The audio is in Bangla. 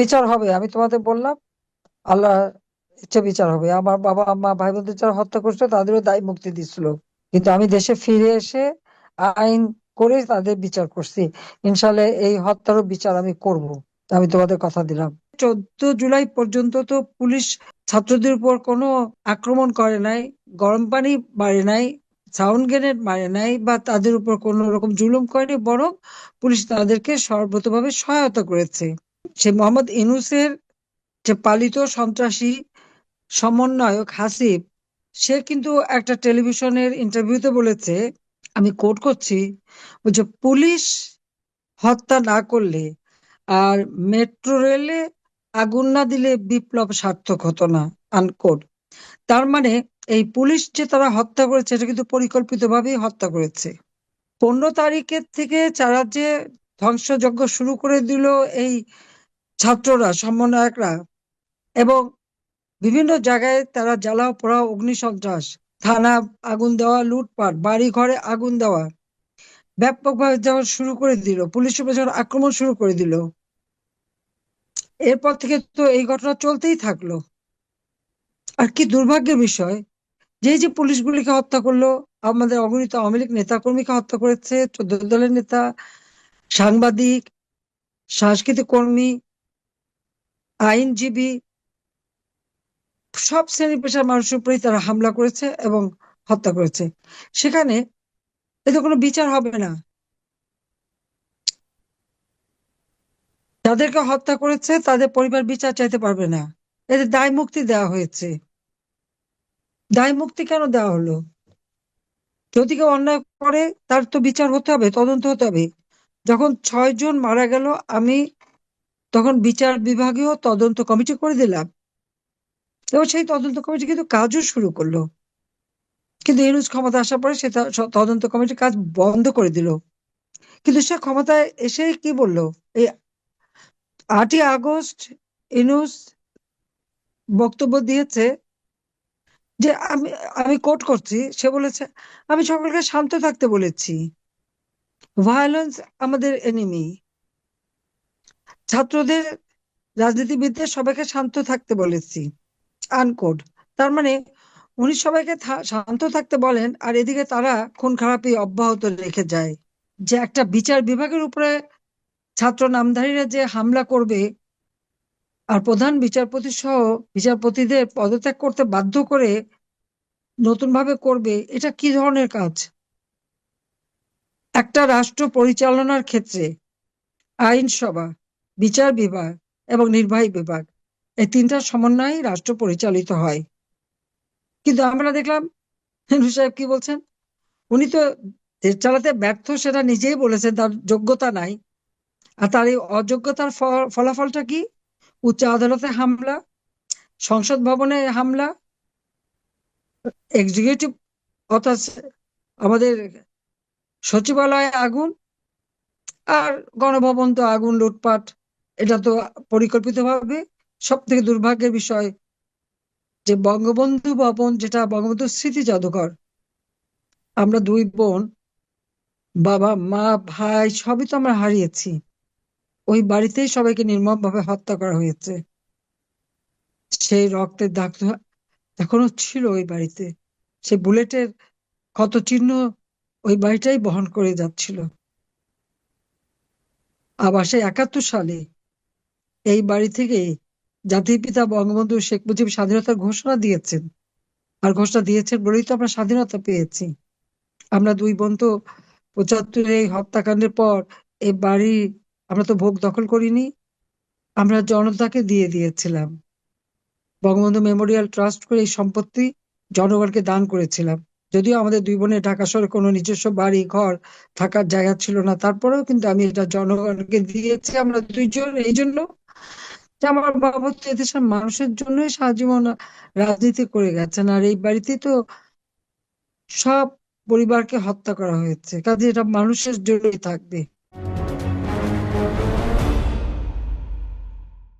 বিচার হবে, আমি তোমাদের বললাম, আল্লাহ ইচ্ছে বিচার হবে। আমার বাবা মা ভাই বোনদের যারা হত্যা করছে তাদেরও দায় মুক্তি দিছিল কিন্তু আমি দেশে ফিরে এসে আইন করে তাদের বিচার করছি। ইনশাল্লাহ এই হত্যারও বিচার আমি করব। আমি তোমাদের কথা দিলাম। চোদ্দ জুলাই পর্যন্ত তো পুলিশ ছাত্রদের উপর কোনো আক্রমণ করে নাই, গরম পানি মারে নাই, সাউন্ড গ্রেনেড মারে নাই, বা তাদের উপর কোনো রকম জুলুম করেনি বরং পুলিশ তাদেরকে সর্বতভাবে সহায়তা করেছে। সে মোহাম্মদ ইনুসের যে পালিত সন্ত্রাসী সমন্বয়ক হাসিব, সে কিন্তু একটা টেলিভিশনের ইন্টারভিউতে বলেছে, আমি কোট করছি, বলছে, পুলিশ হত্যা না করলে আর মেট্রো রেলে আগুন না দিলে বিপ্লব সার্থক হতো না আনকোট তার মানে এই পুলিশ যে তারা হত্যা করেছে, এটা কিন্তু পরিকল্পিতভাবেই হত্যা করেছে। পনেরো তারিখের থেকে যারা যে ধ্বংসযজ্ঞ শুরু করে দিল এই ছাত্ররা, সমন্বয়করা এবং বিভিন্ন জায়গায় তারা জ্বালাও পোড়াও অগ্নিসন্ত্রাস, থানা আগুন দেওয়া, লুটপাট বাড়ি ঘরে আগুন দেওয়া ব্যাপকভাবে যখন শুরু করে দিল, পুলিশ উপর যখন আক্রমণ শুরু করে দিল। এরপর থেকে তো এই ঘটনা চলতেই থাকল। আর কি দুর্ভাগ্যের বিষয়, যে যে পুলিশগুলিকে হত্যা করল, আমাদের অগণিত আওয়ামী লীগ নেতাকর্মীকে হত্যা করেছে, চোদ্দ দলের নেতা, সাংবাদিক, সাংস্কৃতিক কর্মী আইনজীবী সব শ্রেণি পেশার মানুষের উপরেই তারা হামলা করেছে এবং হত্যা করেছে। সেখানে এতে কোনো বিচার হবে না। যাদেরকে হত্যা করেছে তাদের পরিবার বিচার চাইতে পারবে না। এদের দায় মুক্তি দেওয়া হয়েছে। দায় মুক্তি কেন দেওয়া হলো? যদি কেউ অন্যায় করে, তার তো বিচার হতে হবে, তদন্ত হতে হবে। যখন ছয় জন মারা গেল, আমি তখন বিচার বিভাগীয় তদন্ত কমিটি করে দিলাম। এবং সেই তদন্ত কমিটি কিন্তু কাজও শুরু করল। কিন্তু ইউনুস ক্ষমতা আসার পরে সে তদন্ত কমিটির কাজ বন্ধ করে দিল। কিন্তু সে ক্ষমতায় এসে কি বলল? এই আটই আগস্ট ইনুস বক্তব্য দিয়েছে যে আমি আমি কোট করছি। সে বলেছে, আমি সকলকে শান্ত থাকতে বলেছি। ভায়োলেন্স আমাদের এনিমি ছাত্রদের রাজনীতিবিদদের সবাইকে শান্ত থাকতে বলেছি আনকোড তার মানে উনি সবাইকে শান্ত থাকতে বলেন আর এদিকে তারা খুন খারাপি অব্যাহত রেখে যায়। যে একটা বিচার বিভাগের উপরে ছাত্র নামধারীরা যে হামলা করবে আর প্রধান বিচারপতি সহ বিচারপতিদের পদত্যাগ করতে বাধ্য করে নতুন ভাবে করবে, এটা কি ধরনের কাজ? একটা রাষ্ট্র পরিচালনার ক্ষেত্রে, আইনসভা। বিচার বিভাগ এবং নির্বাহী বিভাগ। এই তিনটার সমন্বয়ে রাষ্ট্র পরিচালিত হয়। কিন্তু আমরা দেখলাম হিন্দু সাহেব কি বলছেন? উনি তো দেশ চালাতে ব্যর্থ, সেটা নিজেই বলেছেন, তার যোগ্যতা নাই। আর তার এই অযোগ্যতার ফলাফলটা কি? উচ্চ আদালতে হামলা, সংসদ ভবনে হামলা এক্সিকিউটিভ অর্থাৎ আমাদের সচিবালয়ে আগুন, আর গণভবন তো আগুন, লুটপাট এটা তো পরিকল্পিতভাবে সব থেকে দুর্ভাগ্যের বিষয় যে বঙ্গবন্ধু ভবন যেটা বঙ্গবন্ধু স্মৃতি জাদুঘর, আমরা দুই বোন, বাবা, মা, ভাই সবই তো আমরা হারিয়েছি। ওই বাড়িতেই সবাইকে নির্মমভাবে হত্যা করা হয়েছে। সেই রক্তের দাগ এখনও ছিল ওই বাড়িতে। সে বুলেটের ক্ষত চিহ্ন ওই বাড়িটাই বহন করে যাচ্ছিল। আবার সেই একাত্তর সালে এই বাড়ি থেকে জাতির পিতা বঙ্গবন্ধু শেখ মুজিব স্বাধীনতার ঘোষণা দিয়েছেন। আর ঘোষণা দিয়েছেন বলেই তো আমরা স্বাধীনতা পেয়েছি। আমরা দুই বোন তো পঁচাত্তরে এই হত্যাকাণ্ডের পর এই বাড়ি আমরা তো ভোগ দখল করিনি, আমরা জনতাকে দিয়ে দিয়েছিলাম। বঙ্গবন্ধু মেমোরিয়াল ট্রাস্ট করে এই সম্পত্তি জনগণকে দান করেছিলাম। যদিও আমাদের দুই বোনের ঢাকা শহরে কোনো নিজস্ব বাড়ি, ঘর থাকার জায়গা ছিল না, তারপরেও কিন্তু আমি এটা জনগণকে দিয়েছি, আমরা দুইজন, এই জন্য আমার বাবা তো এদেশের মানুষের জন্যই সারাজীবন রাজনীতি করে গেছেন। আর এই বাড়িতে তো সব পরিবারকে হত্যা করা হয়েছে। কাজে এটা মানুষের জন্যই থাকবে।